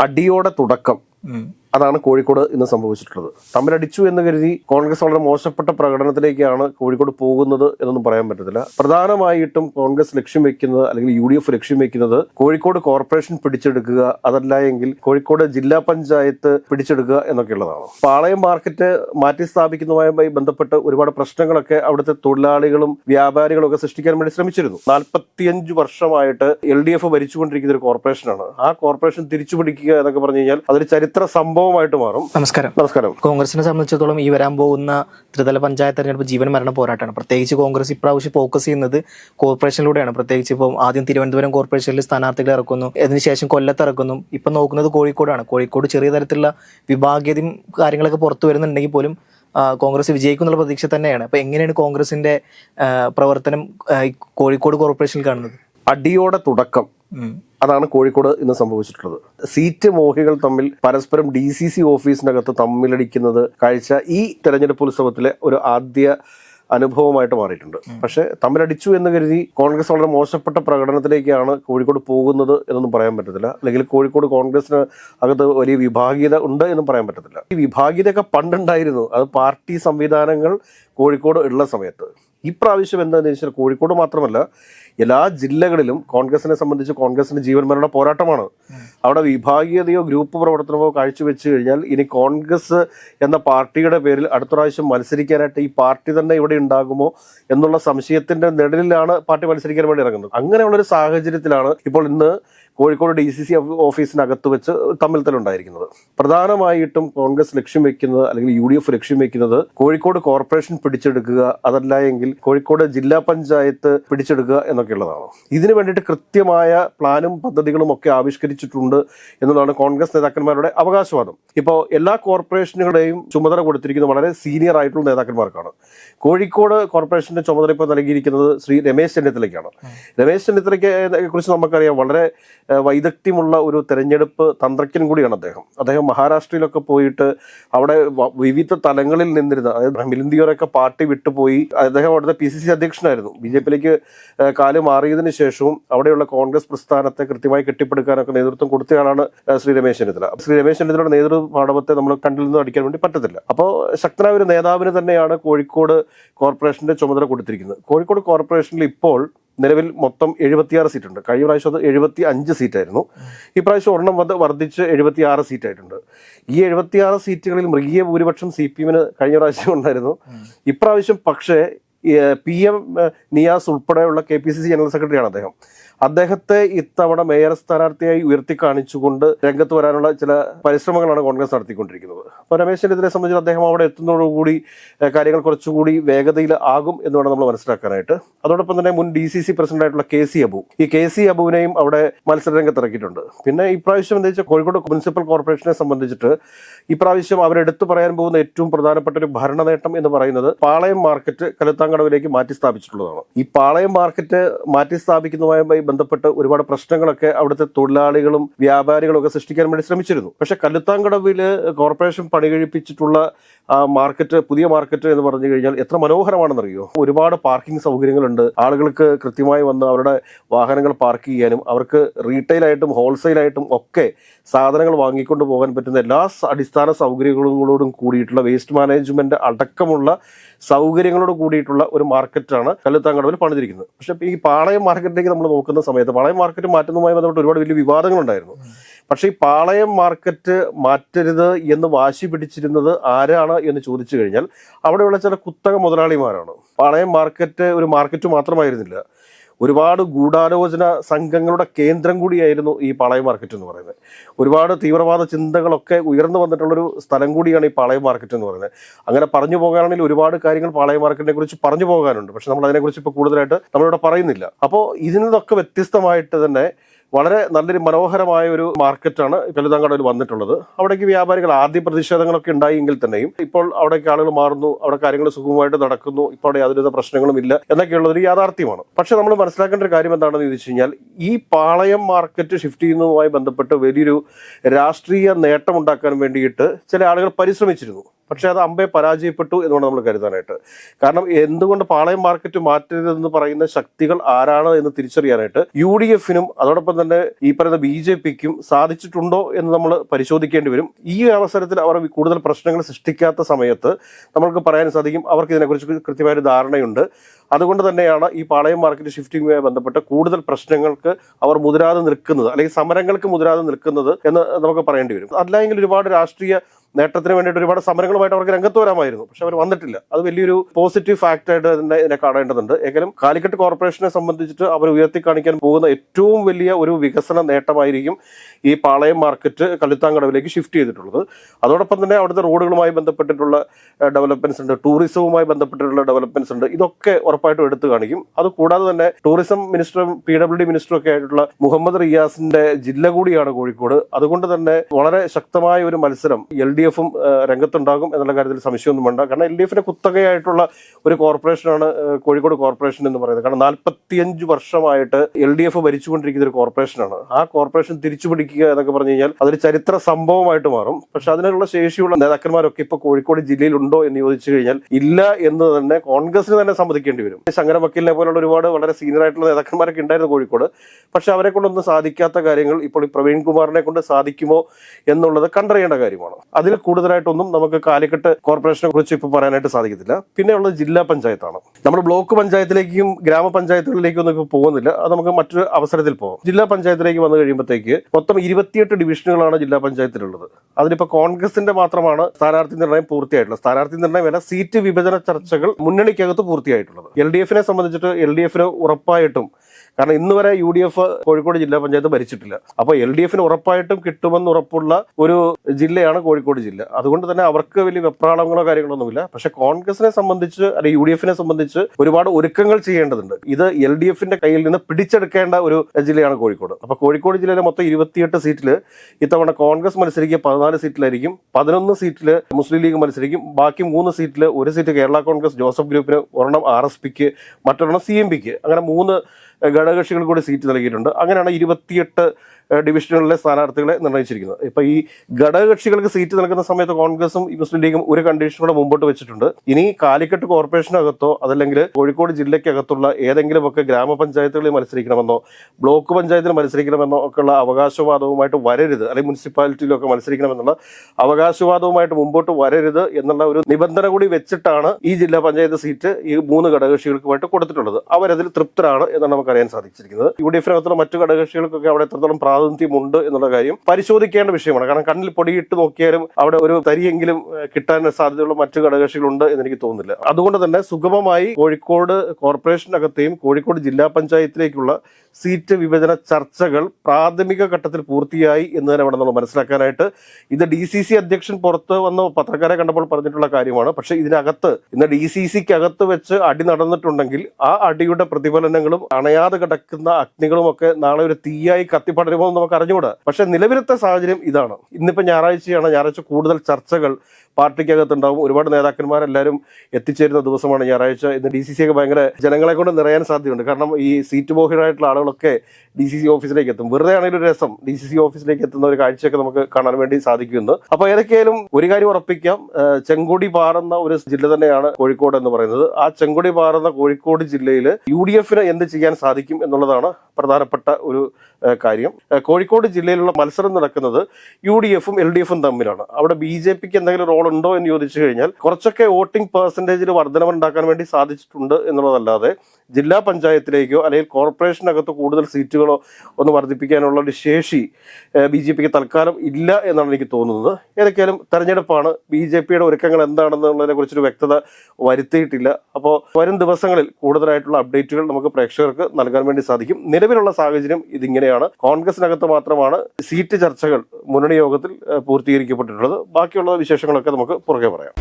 അടിയോടെ തുടക്കം. അതാണ് കോഴിക്കോട് ഇന്ന് സംഭവിച്ചിട്ടുള്ളത്. തമ്മിലടിച്ചു എന്ന് കരുതി കോൺഗ്രസ് വളരെ മോശപ്പെട്ട പ്രകടനത്തിലേക്കാണ് കോഴിക്കോട് പോകുന്നത് എന്നൊന്നും പറയാൻ പറ്റത്തില്ല. പ്രധാനമായിട്ടും കോൺഗ്രസ് ലക്ഷ്യം വെക്കുന്നത് അല്ലെങ്കിൽ യു ഡി എഫ് ലക്ഷ്യം വെക്കുന്നത് കോഴിക്കോട് കോർപ്പറേഷൻ പിടിച്ചെടുക്കുക അതല്ല എങ്കിൽ കോഴിക്കോട് ജില്ലാ പഞ്ചായത്ത് പിടിച്ചെടുക്കുക എന്നൊക്കെയുള്ളതാണ്. പാളയം മാർക്കറ്റ് മാറ്റി സ്ഥാപിക്കുന്നതുമായി ബന്ധപ്പെട്ട് ഒരുപാട് പ്രശ്നങ്ങളൊക്കെ അവിടുത്തെ തൊഴിലാളികളും വ്യാപാരികളും ഒക്കെ സൃഷ്ടിക്കാൻ വേണ്ടി ശ്രമിച്ചിരുന്നു. നാൽപ്പത്തിയഞ്ച് വർഷമായിട്ട് എൽ ഡി എഫ് ഭരിച്ചുകൊണ്ടിരിക്കുന്ന ഒരു കോർപ്പറേഷനാണ്. ആ കോർപ്പറേഷൻ തിരിച്ചു പിടിക്കുക എന്നൊക്കെ പറഞ്ഞു കഴിഞ്ഞാൽ അതൊരു സംഭവമായിട്ട് മാറും. നമസ്കാരം. നമസ്കാരം. കോൺഗ്രസിനെ സംബന്ധിച്ചിടത്തോളം ഈ വരാൻ പോകുന്ന ത്രിതല പഞ്ചായത്ത് തെരഞ്ഞെടുപ്പ് ജീവൻ മരണ പോരാട്ടമാണ്. പ്രത്യേകിച്ച് കോൺഗ്രസ് ഇപ്രാവശ്യം ഫോക്കസ് ചെയ്യുന്നത് കോർപ്പറേഷനിലൂടെയാണ് പ്രത്യേകിച്ച് ഇപ്പം ആദ്യം തിരുവനന്തപുരം കോർപ്പറേഷനിൽ സ്ഥാനാർത്ഥികളെ ഇറക്കുന്നു. അതിനുശേഷം കൊല്ലത്ത് ഇറക്കുന്നു. ഇപ്പം നോക്കുന്നത് കോഴിക്കോടാണ്. കോഴിക്കോട് ചെറിയ തരത്തിലുള്ള വിഭാഗീയതയും കാര്യങ്ങളൊക്കെ പുറത്തു വരുന്നുണ്ടെങ്കിൽ പോലും കോൺഗ്രസ് വിജയിക്കുന്നുള്ള പ്രതീക്ഷ തന്നെയാണ്. അപ്പൊ എങ്ങനെയാണ് കോൺഗ്രസിന്റെ പ്രവർത്തനം കോഴിക്കോട് കോർപ്പറേഷനിൽ കാണുന്നത്? അടിയോടെ തുടക്കം. അതാണ് കോഴിക്കോട് ഇന്ന് സംഭവിച്ചിട്ടുള്ളത്. സീറ്റ് മോഹികൾ തമ്മിൽ പരസ്പരം ഡി സി സി ഓഫീസിനകത്ത് തമ്മിലടിക്കുന്നത് കാഴ്ച ഈ തെരഞ്ഞെടുപ്പ് ഉത്സവത്തിലെ ഒരു ആദ്യ അനുഭവമായിട്ട് മാറിയിട്ടുണ്ട്. പക്ഷെ തമ്മിലടിച്ചു എന്ന് കരുതി കോൺഗ്രസ് വളരെ മോശപ്പെട്ട പ്രകടനത്തിലേക്കാണ് കോഴിക്കോട് പോകുന്നത് എന്നൊന്നും പറയാൻ പറ്റത്തില്ല. അല്ലെങ്കിൽ കോഴിക്കോട് കോൺഗ്രസിന് അകത്ത് വലിയ വിഭാഗീയത ഉണ്ട് എന്നും പറയാൻ പറ്റത്തില്ല. ഈ വിഭാഗീയതയൊക്കെ പണ്ടുണ്ടായിരുന്നു. അത് പാർട്ടി സംവിധാനങ്ങൾ കോഴിക്കോട് ഉള്ള സമയത്ത്. ഇപ്രാവശ്യം എന്താണെന്ന് വെച്ചാൽ കോഴിക്കോട് മാത്രമല്ല എല്ലാ ജില്ലകളിലും കോൺഗ്രസിനെ സംബന്ധിച്ച് കോൺഗ്രസിന്റെ ജീവൻ മരണ പോരാട്ടമാണ്. അവിടെ വിഭാഗീയതയോ ഗ്രൂപ്പ് പ്രവർത്തനമോ കാഴ്ചവെച്ച് കഴിഞ്ഞാൽ ഇനി കോൺഗ്രസ് എന്ന പാർട്ടിയുടെ പേരിൽ അടുത്ത പ്രാവശ്യം മത്സരിക്കാനായിട്ട് ഈ പാർട്ടി തന്നെ ഇവിടെ ഉണ്ടാകുമോ എന്നുള്ള സംശയത്തിന്റെ നിഴലിലാണ് പാർട്ടി മത്സരിക്കാൻ വേണ്ടി ഇറങ്ങുന്നത്. അങ്ങനെയുള്ള ഒരു സാഹചര്യത്തിലാണ് ഇപ്പോൾ ഇന്ന് കോഴിക്കോട് ഡി സി സി ഓഫീസിനകത്ത് വെച്ച് തമ്മിൽ തല്ലുണ്ടായിരിക്കുന്നത് പ്രധാനമായിട്ടും കോൺഗ്രസ് ലക്ഷ്യം വെക്കുന്നത് അല്ലെങ്കിൽ യു ഡി എഫ് ലക്ഷ്യം വെക്കുന്നത് കോഴിക്കോട് കോർപ്പറേഷൻ പിടിച്ചെടുക്കുക അതല്ല എങ്കിൽ കോഴിക്കോട് ജില്ലാ പഞ്ചായത്ത് പിടിച്ചെടുക്കുക എന്നൊക്കെയുള്ളതാണ് ഇതിനു വേണ്ടിയിട്ട് കൃത്യമായ പ്ലാനും പദ്ധതികളും ഒക്കെ ആവിഷ്കരിച്ചിട്ടുണ്ട് എന്നുള്ളതാണ് കോൺഗ്രസ് നേതാക്കന്മാരുടെ അവകാശവാദം. ഇപ്പോൾ എല്ലാ കോർപ്പറേഷനുകളുടെയും ചുമതല കൊടുത്തിരിക്കുന്നത് വളരെ സീനിയർ ആയിട്ടുള്ള നേതാക്കന്മാർക്കാണ്. കോഴിക്കോട് കോർപ്പറേഷന്റെ ചുമതല ഇപ്പോൾ നൽകിയിരിക്കുന്നത് ശ്രീ രമേശ് ചെന്നിത്തലയ്ക്കാണ്. രമേശ് ചെന്നിത്തലയ്ക്ക് കുറിച്ച് നമുക്കറിയാം വളരെ വൈദഗ്ധ്യമുള്ള ഒരു തെരഞ്ഞെടുപ്പ് തന്ത്രജ്ഞൻ കൂടിയാണ് അദ്ദേഹം. അദ്ദേഹം മഹാരാഷ്ട്രയിലൊക്കെ പോയിട്ട് അവിടെ വിവിധ തലങ്ങളിൽ നിന്നിരുന്ന അതായത് മിലിന്തിയോരൊക്കെ പാർട്ടി വിട്ടുപോയി. അദ്ദേഹം അവിടുത്തെ പി സി സി അധ്യക്ഷനായിരുന്നു. ബി ജെ പിയിലേക്ക് കാൽ മാറിയതിനു ശേഷവും അവിടെയുള്ള കോൺഗ്രസ് പ്രസ്ഥാനത്തെ കൃത്യമായി കെട്ടിപ്പടുക്കാനൊക്കെ നേതൃത്വം കൊടുത്തയാളാണ് ശ്രീ രമേശ് ചെന്നിത്തല. ശ്രീ രമേശ് ചെന്നിത്തലയുടെ നേതൃ പാഠവത്തെ നമ്മൾ കണ്ടിൽ നിന്ന് അടിക്കാൻ വേണ്ടി പറ്റത്തില്ല. അപ്പോൾ ശക്തനായ ഒരു നേതാവിന് തന്നെയാണ് കോഴിക്കോട് കോർപ്പറേഷന്റെ ചുമതല കൊടുത്തിരിക്കുന്നത്. കോഴിക്കോട് കോർപ്പറേഷനിൽ ഇപ്പോൾ നിലവിൽ മൊത്തം എഴുപത്തിയാറ് സീറ്റുണ്ട്. കഴിഞ്ഞ പ്രാവശ്യം അത് എഴുപത്തി അഞ്ച് സീറ്റായിരുന്നു ഇപ്രാവശ്യം ഒരെണ്ണം വന്ന് വർദ്ധിച്ച് എഴുപത്തിയാറ് സീറ്റായിട്ടുണ്ട്. ഈ എഴുപത്തിയാറ് സീറ്റുകളിൽ മൃഗീയ ഭൂരിപക്ഷം സി പി എമ്മിന് കഴിഞ്ഞ പ്രാവശ്യം ഉണ്ടായിരുന്നു. ഇപ്രാവശ്യം പക്ഷേ പി എം നിയാസ് ഉൾപ്പെടെയുള്ള K P C C general സെക്രട്ടറിയാണ് അദ്ദേഹം. അദ്ദേഹത്തെ ഇത്തവണ മേയർ സ്ഥാനാർത്ഥിയായി ഉയർത്തി കാണിച്ചുകൊണ്ട് രംഗത്ത് വരാനുള്ള ചില പരിശ്രമങ്ങളാണ് കോൺഗ്രസ് നടത്തിക്കൊണ്ടിരിക്കുന്നത്. അപ്പോൾ രമേശ് ചെന്നിത്തലയെ സംബന്ധിച്ച് അദ്ദേഹം അവിടെ എത്തുന്നതോടുകൂടി കാര്യങ്ങൾ കുറച്ചുകൂടി വേഗതയിൽ ആകും എന്ന് വേണം നമ്മൾ മനസ്സിലാക്കാനായിട്ട്. അതോടൊപ്പം തന്നെ മുൻ ഡി സി സി പ്രസിഡന്റ് ആയിട്ടുള്ള കെ സി അബു. ഈ കെ സി അബുവിനെയും അവിടെ മത്സര രംഗത്ത് ഇറക്കിയിട്ടുണ്ട്. പിന്നെ ഇപ്രാവശ്യം എന്താ വെച്ചാൽ കോഴിക്കോട് മുനിസിപ്പൽ കോർപ്പറേഷനെ സംബന്ധിച്ചിട്ട് ഇപ്രാവശ്യം അവരെടുത്ത് പറയാൻ പോകുന്ന ഏറ്റവും പ്രധാനപ്പെട്ട ഒരു ഭരണ നേട്ടം എന്ന് പറയുന്നത് പാളയം മാർക്കറ്റ് കലുത്താങ്കടവിലേക്ക് മാറ്റി സ്ഥാപിച്ചിട്ടുള്ളതാണ് ഈ പാളയം മാർക്കറ്റ് മാറ്റി സ്ഥാപിക്കുന്നതുമായി ബന്ധപ്പെട്ട് ഒരുപാട് പ്രശ്നങ്ങളൊക്കെ അവിടുത്തെ തൊഴിലാളികളും വ്യാപാരികളും ഒക്കെ സൃഷ്ടിക്കാൻ വേണ്ടി ശ്രമിച്ചിരുന്നു. പക്ഷെ കല്ലുത്താങ്കടവിൽ കോർപ്പറേഷൻ പണി കഴിപ്പിച്ചിട്ടുള്ള മാർക്കറ്റ് പുതിയ മാർക്കറ്റ് എന്ന് പറഞ്ഞു കഴിഞ്ഞാൽ എത്ര മനോഹരമാണെന്നറിയോ? ഒരുപാട് പാർക്കിംഗ് സൗകര്യങ്ങളുണ്ട്. ആളുകൾക്ക് കൃത്യമായി വന്ന് അവരുടെ വാഹനങ്ങൾ പാർക്ക് ചെയ്യാനും അവർക്ക് റീറ്റെയിലായിട്ടും ഹോൾസെയിലായിട്ടും ഒക്കെ സാധനങ്ങൾ വാങ്ങിക്കൊണ്ട് പോകാൻ പറ്റുന്ന എല്ലാ അടിസ്ഥാന സൗകര്യങ്ങളോടും കൂടിയിട്ടുള്ള വേസ്റ്റ് മാനേജ്മെന്റ് അടക്കമുള്ള സൗകര്യങ്ങളോട് കൂടിയിട്ടുള്ള ഒരു മാർക്കറ്റാണ് കല്ലുത്താങ്കടവിൽ പണിതിരിക്കുന്നത്. പക്ഷെ ഈ പാളയം മാർക്കറ്റിലേക്ക് നമ്മൾ നോക്കുന്ന സമയത്ത് പാളയം മാർക്കറ്റ് മാറ്റുന്നതുമായി ബന്ധപ്പെട്ട് ഒരുപാട് വലിയ വിവാദങ്ങളുണ്ടായിരുന്നു. പക്ഷേ ഈ പാളയം മാർക്കറ്റ് മാറ്റരുത് എന്ന് വാശി പിടിച്ചിരുന്നത് ആരാണ് എന്ന് ചോദിച്ചു കഴിഞ്ഞാൽ അവിടെയുള്ള ചില കുത്തക മുതലാളിമാരാണ്. പാളയം മാർക്കറ്റ് ഒരു മാർക്കറ്റ് മാത്രമായിരുന്നില്ല. ഒരുപാട് ഗൂഢാലോചന സംഘങ്ങളുടെ കേന്ദ്രം കൂടിയായിരുന്നു ഈ പാളയം മാർക്കറ്റ് എന്ന് പറയുന്നത്. ഒരുപാട് തീവ്രവാദ ചിന്തകളൊക്കെ ഉയർന്നു വന്നിട്ടുള്ളൊരു സ്ഥലം കൂടിയാണ് ഈ പാളയം മാർക്കറ്റ് എന്ന് പറയുന്നത്. അങ്ങനെ പറഞ്ഞു പോകാനാണെങ്കിൽ ഒരുപാട് കാര്യങ്ങൾ പാളയം മാർക്കറ്റിനെ കുറിച്ച് പറഞ്ഞു പോകാനുണ്ട്. പക്ഷെ നമ്മൾ അതിനെക്കുറിച്ച് ഇപ്പോൾ കൂടുതലായിട്ട് നമ്മളിവിടെ പറയുന്നില്ല. അപ്പോൾ ഇതിൽ നിന്നൊക്കെ വ്യത്യസ്തമായിട്ട് തന്നെ വളരെ നല്ലൊരു മനോഹരമായ ഒരു മാർക്കറ്റാണ് കലുതാങ്കടയിൽ വന്നിട്ടുള്ളത്. അവിടേക്ക് വ്യാപാരികൾ ആദ്യ പ്രതിഷേധങ്ങളൊക്കെ ഉണ്ടായെങ്കിൽ തന്നെയും ഇപ്പോൾ അവിടേക്ക് ആളുകൾ മാറുന്നു അവിടെ കാര്യങ്ങൾ സുഖമായിട്ട് നടക്കുന്നു ഇപ്പോൾ അവിടെ യാതൊരുവിധ പ്രശ്നങ്ങളും ഇല്ല എന്നൊക്കെയുള്ള ഒരു യാഥാർത്ഥ്യമാണ്. പക്ഷെ നമ്മൾ മനസ്സിലാക്കേണ്ട ഒരു കാര്യം എന്താണെന്ന് ചോദിച്ചു കഴിഞ്ഞാൽ ഈ പാളയം മാർക്കറ്റ് ഷിഫ്റ്റ് ചെയ്യുന്നതുമായി ബന്ധപ്പെട്ട് വലിയൊരു രാഷ്ട്രീയ നേട്ടം ഉണ്ടാക്കാൻ വേണ്ടിയിട്ട് ചില ആളുകൾ പരിശ്രമിച്ചിരുന്നു. പക്ഷേ അത് അമ്പെ പരാജയപ്പെട്ടു എന്നുകൊണ്ട് നമ്മൾ കരുതാനായിട്ട്. കാരണം എന്തുകൊണ്ട് പാളയം മാർക്കറ്റ് മാറ്റരുതെന്ന് പറയുന്ന ശക്തികൾ ആരാണ് എന്ന് തിരിച്ചറിയാനായിട്ട് യു ഡി എഫിനും അതോടൊപ്പം തന്നെ ഈ പറയുന്ന ബി ജെ പിക്കും സാധിച്ചിട്ടുണ്ടോ എന്ന് നമ്മൾ പരിശോധിക്കേണ്ടി വരും. ഈ അവസരത്തിൽ അവർ കൂടുതൽ പ്രശ്നങ്ങൾ സൃഷ്ടിക്കാത്ത സമയത്ത് നമ്മൾക്ക് പറയാൻ സാധിക്കും അവർക്ക് ഇതിനെക്കുറിച്ച് കൃത്യമായ ഒരു ധാരണയുണ്ട്. അതുകൊണ്ട് തന്നെയാണ് ഈ പാളയം മാർക്കറ്റ് ഷിഫ്റ്റിംഗുമായി ബന്ധപ്പെട്ട് കൂടുതൽ പ്രശ്നങ്ങൾക്ക് അവർ മുതിരാതെ നിൽക്കുന്നത് അല്ലെങ്കിൽ സമരങ്ങൾക്ക് മുതിരാതെ നിൽക്കുന്നത് എന്ന് നമുക്ക് പറയേണ്ടി വരും. അല്ലെങ്കിൽ ഒരുപാട് രാഷ്ട്രീയ നേട്ടത്തിന് വേണ്ടിയിട്ട് ഒരുപാട് സമരങ്ങളുമായിട്ട് അവർക്ക് രംഗത്ത് വരാമായിരുന്നു. പക്ഷെ അവർ വന്നിട്ടില്ല. അത് വലിയൊരു പോസിറ്റീവ് ഫാക്ട് ആയിട്ട് തന്നെ ഇതിനെ കാണേണ്ടതുണ്ട്. എങ്കിലും കാലിക്കറ്റ് കോർപ്പറേഷനെ സംബന്ധിച്ചിട്ട് അവർ ഉയർത്തി കാണിക്കാൻ പോകുന്ന ഏറ്റവും വലിയ ഒരു വികസന നേട്ടമായിരിക്കും ഈ പാളയം മാർക്കറ്റ് കല്ലുത്താങ്കടവിലേക്ക് ഷിഫ്റ്റ് ചെയ്തിട്ടുള്ളത്. അതോടൊപ്പം തന്നെ അവിടുത്തെ റോഡുകളുമായി ബന്ധപ്പെട്ടിട്ടുള്ള ഡെവലപ്മെന്റ്സ് ഉണ്ട്. ടൂറിസവുമായി ബന്ധപ്പെട്ടിട്ടുള്ള ഡെവലപ്മെന്റ്സ് ഉണ്ട്. ഇതൊക്കെ ഉറപ്പായിട്ടും എടുത്തു കാണിക്കും. അത് കൂടാതെ തന്നെ ടൂറിസം മിനിസ്റ്ററും പി ഡബ്ല്യു ഡി മിനിസ്റ്ററും ഒക്കെ ആയിട്ടുള്ള മുഹമ്മദ് റിയാസിന്റെ ജില്ല കൂടിയാണ് കോഴിക്കോട്. അതുകൊണ്ട് തന്നെ വളരെ ശക്തമായ ഒരു മത്സരം എൽ ഡി എഫും രംഗത്തുണ്ടാകും എന്നുള്ള കാര്യത്തിൽ സംശയമൊന്നും വേണ്ട. കാരണം എൽ ഡി എഫിന്റെ കുത്തകയായിട്ടുള്ള ഒരു കോർപ്പറേഷനാണ് കോഴിക്കോട് കോർപ്പറേഷൻ എന്ന് പറയുന്നത്. കാരണം നാൽപ്പത്തിയഞ്ച് വർഷമായിട്ട് എൽ ഡി എഫ് ഭരിച്ചുകൊണ്ടിരിക്കുന്ന ഒരു കോർപ്പറേഷനാണ്. ആ കോർപ്പറേഷൻ തിരിച്ചു പിടിക്കുക എന്നൊക്കെ പറഞ്ഞു കഴിഞ്ഞാൽ അതൊരു ചരിത്ര സംഭവമായിട്ട് മാറും. പക്ഷെ അതിനുള്ള ശേഷിയുള്ള നേതാക്കന്മാരൊക്കെ ഇപ്പൊ കോഴിക്കോട് ജില്ലയിലുണ്ടോ എന്ന് ചോദിച്ചു കഴിഞ്ഞാൽ ഇല്ല എന്ന് തന്നെ കോൺഗ്രസിന് തന്നെ സമ്മതിക്കേണ്ടി വരും. ശങ്കര വക്കീലിനെ പോലുള്ള ഒരുപാട് വളരെ സീനിയർ ആയിട്ടുള്ള നേതാക്കന്മാരൊക്കെ ഉണ്ടായിരുന്നു കോഴിക്കോട്. പക്ഷെ അവരെ കൊണ്ടൊന്നും സാധിക്കാത്ത കാര്യങ്ങൾ ഇപ്പോൾ ഈ പ്രവീൺ കുമാറിനെ കൊണ്ട് സാധിക്കുമോ എന്നുള്ളത് കണ്ടറിയേണ്ട കാര്യമാണ്. അതിൽ കൂടുതലായിട്ടൊന്നും നമുക്ക് കാലിക്കട്ട് കോർപ്പറേഷനെ കുറിച്ച് ഇപ്പോൾ പറയാനായിട്ട് സാധിക്കത്തില്ല. പിന്നെ ഉള്ളത് ജില്ലാ പഞ്ചായത്താണ്. നമ്മൾ ബ്ലോക്ക് പഞ്ചായത്തിലേക്കും ഗ്രാമപഞ്ചായത്തുകളിലേക്കും ഒന്നും ഇപ്പോൾ പോകുന്നില്ല. അത് നമുക്ക് മറ്റൊരു അവസരത്തിൽ പോകാം ജില്ലാ പഞ്ചായത്തിലേക്ക് വന്നു കഴിയുമ്പോഴത്തേക്ക് മൊത്തം ഇരുപത്തിയെട്ട് ഡിവിഷനുകളാണ് ജില്ലാ പഞ്ചായത്തിലുള്ളത്. അതിലിപ്പോൾ കോൺഗ്രസിന്റെ മാത്രമാണ് സ്ഥാനാർത്ഥി നിർണയം പൂർത്തിയായിട്ടുള്ളത്. സ്ഥാനാർത്ഥി നിർണയം അല്ല സീറ്റ് വിഭജന ചർച്ചകൾ മുന്നണിക്കകത്ത് പൂർത്തിയായിട്ടുള്ളത്. എൽ ഡി എഫിനെ സംബന്ധിച്ചിട്ട് എൽ ഡി എഫിന് ഉറപ്പായിട്ടും കാരണം ഇന്ന് വരെ യു ഡി എഫ് കോഴിക്കോട് ജില്ലാ പഞ്ചായത്ത് ഭരിച്ചിട്ടില്ല. അപ്പൊ എൽ ഡി എഫിന് ഉറപ്പായിട്ടും കിട്ടുമെന്ന് ഉറപ്പുള്ള ഒരു ജില്ലയാണ് കോഴിക്കോട് ജില്ല. അതുകൊണ്ട് തന്നെ അവർക്ക് വലിയ വെപ്രാളങ്ങളോ കാര്യങ്ങളൊന്നുമില്ല. പക്ഷെ കോൺഗ്രസിനെ സംബന്ധിച്ച് അല്ലെങ്കിൽ യു ഡി എഫിനെ സംബന്ധിച്ച് ഒരുപാട് ഒരുക്കങ്ങൾ ചെയ്യേണ്ടതുണ്ട്. ഇത് എൽ ഡി എഫിന്റെ കയ്യിൽ നിന്ന് പിടിച്ചെടുക്കേണ്ട ഒരു ജില്ലയാണ് കോഴിക്കോട്. അപ്പൊ കോഴിക്കോട് ജില്ലയിലെ മൊത്തം ഇരുപത്തിയെട്ട് സീറ്റിൽ ഇത്തവണ കോൺഗ്രസ് മത്സരിക്കുക പതിനാല് സീറ്റിലായിരിക്കും. പതിനൊന്ന് സീറ്റിൽ മുസ്ലിം ലീഗ് മത്സരിക്കും. ബാക്കി മൂന്ന് സീറ്റിൽ ഒരു സീറ്റ് കേരള കോൺഗ്രസ് ജോസഫ് ഗ്രൂപ്പിന് ഒരെണ്ണം ആർ എസ് പിക്ക് മറ്റൊരെണ്ണം സി എം പിക്ക്. അങ്ങനെ മൂന്ന് ഘടകകക്ഷികൾ കൂടി സീറ്റ് നൽകിയിട്ടുണ്ട്. അങ്ങനെയാണ് ഇരുപത്തിയെട്ട് ഡിവിഷനുകളിലെ സ്ഥാനാർത്ഥികളെ നിർണയിച്ചിരിക്കുന്നത് ഇപ്പൊ ഈ ഘടകകക്ഷികൾക്ക് സീറ്റ് നൽകുന്ന സമയത്ത് കോൺഗ്രസും മുസ്ലിം ലീഗും ഒരു കണ്ടീഷൻ കൂടെ മുമ്പോട്ട് വെച്ചിട്ടുണ്ട്. ഇനി കാലിക്കട്ട് കോർപ്പറേഷനകത്തോ അതല്ലെങ്കിൽ കോഴിക്കോട് ജില്ലയ്ക്കകത്തുള്ള ഏതെങ്കിലുമൊക്കെ ഗ്രാമപഞ്ചായത്തുകളിൽ മത്സരിക്കണമെന്നോ ബ്ലോക്ക് പഞ്ചായത്തിൽ മത്സരിക്കണമെന്നോ ഒക്കെയുള്ള അവകാശവാദവുമായിട്ട് വരരുത് അല്ലെങ്കിൽ മുനിസിപ്പാലിറ്റിയിലൊക്കെ മത്സരിക്കണമെന്നുള്ള അവകാശവാദവുമായിട്ട് മുമ്പോട്ട് വരരുത് എന്നുള്ള ഒരു നിബന്ധന കൂടി വെച്ചിട്ടാണ് ഈ ജില്ലാ പഞ്ചായത്ത് സീറ്റ് ഈ മൂന്ന് ഘടകകക്ഷികൾക്കുമായിട്ട് കൊടുത്തിട്ടുള്ളത്. അവരതിൽ തൃപ്തരാണ് എന്നാണ് നമുക്ക് അറിയാൻ സാധിച്ചിരിക്കുന്നത്. യു ഡി എഫിനകത്തുള്ള മറ്റു ഘടകകക്ഷികൾക്കൊക്കെ അവിടെ എത്രത്തോളം പ്രാതിനിധ്യമുണ്ട് എന്നുള്ള കാര്യം പരിശോധിക്കേണ്ട വിഷയമാണ്. കാരണം കണ്ണിൽ പൊടിയിട്ട് നോക്കിയാലും അവിടെ ഒരു തരിയെങ്കിലും കിട്ടാൻ സാധ്യതയുള്ള മറ്റു ഘടകകക്ഷികളുണ്ട് എന്ന് എനിക്ക് തോന്നുന്നില്ല. അതുകൊണ്ട് തന്നെ സുഗമമായി കോഴിക്കോട് കോർപ്പറേഷനകത്തെയും കോഴിക്കോട് ജില്ലാ പഞ്ചായത്തിലേക്കുള്ള സീറ്റ് വിഭജന ചർച്ചകൾ പ്രാഥമിക ഘട്ടത്തിൽ പൂർത്തിയായി എന്ന് തന്നെ വേണം നമ്മൾ മനസ്സിലാക്കാനായിട്ട്. ഇത് ഡി സി സി അധ്യക്ഷൻ പുറത്ത് വന്ന് പത്രക്കാരെ കണ്ടപ്പോൾ പറഞ്ഞിട്ടുള്ള കാര്യമാണ്. പക്ഷെ ഇതിനകത്ത് ഇന്ന് ഡി സി സിക്ക് അകത്ത് വെച്ച് അടി നടന്നിട്ടുണ്ടെങ്കിൽ ആ അടിയുടെ പ്രതിഫലനങ്ങളും അണയാതെ കിടക്കുന്ന അഗ്നികളും ഒക്കെ നാളെ ഒരു തീയായി കത്തിപ്പടരുമോ എന്ന് നമുക്ക് അറിഞ്ഞുകൂടാ. പക്ഷെ നിലവിലത്തെ സാഹചര്യം ഇതാണ്. ഇന്നിപ്പോൾ ഞായറാഴ്ചയാണ് ഞായറാഴ്ച കൂടുതൽ ചർച്ചകൾ പാർട്ടിക്കകത്തുണ്ടാവും. ഒരുപാട് നേതാക്കന്മാരെല്ലാവരും എത്തിച്ചേരുന്ന ദിവസമാണ് ഞായറാഴ്ച. ഇന്ന് ഡി സി സി ഒക്കെ ഭയങ്കര ജനങ്ങളെ കൊണ്ട് നിറയാൻ സാധ്യതയുണ്ട്. കാരണം ഈ സീറ്റ് ബോഹിഡായിട്ടുള്ള ആളുകളൊക്കെ ഡി സി സി ഓഫീസിലേക്ക് എത്തും. വെറുതെ ആണെങ്കിലും ഒരു രസം ഡി സി സി ഓഫീസിലേക്ക് എത്തുന്ന ഒരു കാഴ്ചയൊക്കെ നമുക്ക് കാണാൻ വേണ്ടി സാധിക്കുന്നു അപ്പോൾ ഏതൊക്കെയായാലും ഒരു കാര്യം ഉറപ്പിക്കാം. ചെങ്കൊടി പാറുന്ന ഒരു ജില്ല തന്നെയാണ് കോഴിക്കോട് എന്ന് പറയുന്നത്. ആ ചെങ്കൊടി പാറുന്ന കോഴിക്കോട് ജില്ലയിൽ യു ഡി എഫിന് എന്ത് ചെയ്യാൻ സാധിക്കും എന്നുള്ളതാണ് പ്രധാനപ്പെട്ട ഒരു കാര്യം. കോഴിക്കോട് ജില്ലയിലുള്ള മത്സരം നടക്കുന്നത് യു ഡി എഫും എൽ ഡി എഫും തമ്മിലാണ്. അവിടെ ബി ജെ പിക്ക് എന്തെങ്കിലും റോൾ ഉണ്ടോ എന്ന് ചോദിച്ചു കഴിഞ്ഞാൽ കുറച്ചൊക്കെ വോട്ടിംഗ് പെർസെന്റേജിൽ വർധനവുണ്ടാക്കാൻ വേണ്ടി സാധിച്ചിട്ടുണ്ട് എന്നുള്ളതല്ലാതെ ജില്ലാ പഞ്ചായത്തിലേക്കോ അല്ലെങ്കിൽ കോർപ്പറേഷനകത്ത് കൂടുതൽ സീറ്റുകളോ ഒന്ന് വർദ്ധിപ്പിക്കാനുള്ള ഒരു ശേഷി ബി ജെ പിക്ക് തൽക്കാലം ഇല്ല എന്നാണ് എനിക്ക് തോന്നുന്നത്. ഏതൊക്കെയാലും തെരഞ്ഞെടുപ്പാണ്. ബി ജെ പിയുടെ ഒരുക്കങ്ങൾ എന്താണെന്നുള്ളതിനെ കുറിച്ചൊരു വ്യക്തത വരുത്തിയിട്ടില്ല. അപ്പോൾ വരും ദിവസങ്ങളിൽ കൂടുതലായിട്ടുള്ള അപ്ഡേറ്റുകൾ നമുക്ക് പ്രേക്ഷകർക്ക് നൽകാൻ വേണ്ടി സാധിക്കും. നിലവിലുള്ള സാഹചര്യം ഇതിങ്ങനെയാണ്. കോൺഗ്രസിനകത്ത് മാത്രമാണ് സീറ്റ് ചർച്ചകൾ മുന്നണി യോഗത്തിൽ പൂർത്തീകരിക്കപ്പെട്ടിട്ടുള്ളത്. ബാക്കിയുള്ള വിശേഷങ്ങളൊക്കെ നമുക്ക് പുറകെ പറയാം.